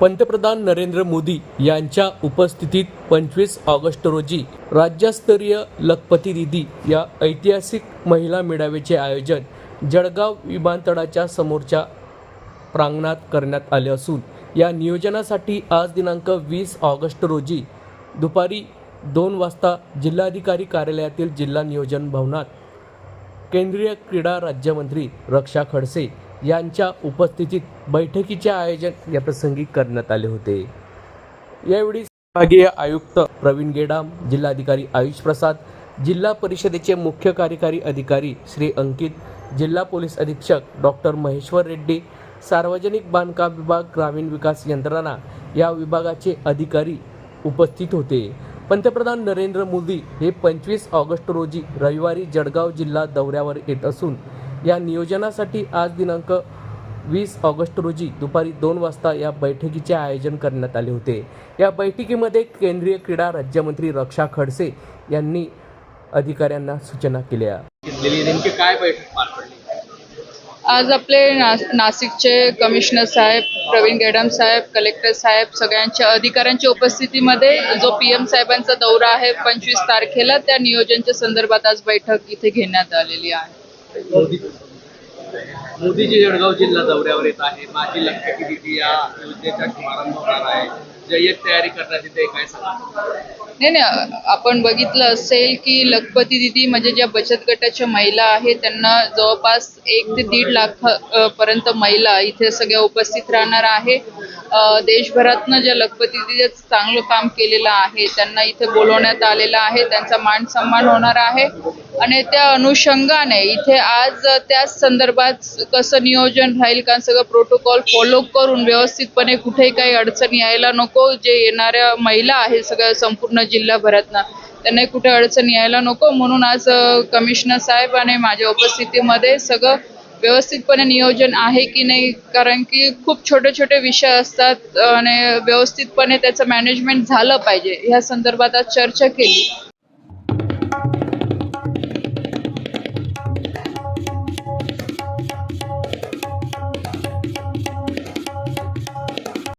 पंतप्रधान नरेंद्र मोदी यांच्या उपस्थितीत पंचवीस ऑगस्ट रोजी राज्यस्तरीय लखपती दिदी या ऐतिहासिक महिला मेळाव्याचे आयोजन जळगाव विमानतळाच्या समोरच्या प्रांगणात करण्यात आले असून या नियोजनासाठी आज दिनांक वीस ऑगस्ट रोजी दुपारी दोन वाजता जिल्हाधिकारी कार्यालयातील जिल्हा नियोजन भवनात केंद्रीय क्रीडा राज्यमंत्री रक्षा खडसे यांच्या उपस्थितीत बैठकीचे आयोजन या प्रसंगी करण्यात आले होते. यावेळी विभागीय आयुक्त प्रवीण गेडाम जिल्हाधिकारी आयुष प्रसाद जिल्हा परिषदेचे मुख्य कार्यकारी अधिकारी श्री अंकित जिल्हा पोलीस अधीक्षक डॉक्टर महेश्वर रेड्डी सार्वजनिक बांधकाम विभाग ग्रामीण विकास यंत्रणा या विभागाचे अधिकारी उपस्थित होते. पंतप्रधान नरेंद्र मोदी हे पंचवीस ऑगस्ट रोजी रविवारी जळगाव जिल्हा दौऱ्यावर येत असून या नियोजनासाठी आज दिनांक वीस ऑगस्ट रोजी दुपारी दोन वाजता या बैठकीचे आयोजन करण्यात आले होते. या बैठकीमध्ये केंद्रीय क्रीडा राज्यमंत्री रक्षा खडसे यांनी अधिकाऱ्यांना सूचना केल्या. नेमकी काय बैठक पार पडली? आज आपले ना नाशिकचे कमिशनर साहेब प्रवीण गेडम साहेब कलेक्टर साहेब सगळ्यांच्या अधिकाऱ्यांच्या उपस्थितीमध्ये जो पी एम साहेबांचा दौरा आहे पंचवीस तारखेला त्या नियोजनच्या संदर्भात आज बैठक इथे घेण्यात आलेली आहे. मोदी मोदीजी जळगाव जिल्हा दौऱ्यावर येत आहे माझी लक्षात दिदी या योजनेचा शुभारंभ होणार आहे? जय्यत तयारी करण्यात येते काय सांगा? नाही नाही आपण बघितलं असेल की लखपती दिदी म्हणजे ज्या बचत गटाच्या महिला आहेत त्यांना जवळपास एक ते दीड लाख पर्यंत महिला इथे सगळ्या उपस्थित राहणार आहे. देशभरातनं ज्या लखपती दिदी चांगलं काम केलेलं आहे त्यांना इथे बोलवण्यात आलेलं आहे त्यांचा मान सन्मान होणार आहे. आणि त्या अनुषंगाने इथे आज त्याच संदर्भात कसं नियोजन राहील कारण सगळं प्रोटोकॉल फॉलो करून व्यवस्थितपणे कुठेही काही अडचण यायला नको जे येणाऱ्या महिला आहेत सगळ्या संपूर्ण जिल्हाभरातनं त्यांना कुठे अडचण यायला नको. म्हणून आज कमिशनर साहेब आणि माझ्या उपस्थितीमध्ये सगळं व्यवस्थितपणे नियोजन आहे की नाही कारण की खूप छोटे छोटे विषय असतात आणि व्यवस्थितपणे त्याचं मॅनेजमेंट झालं पाहिजे. ह्या संदर्भात आज चर्चा केली.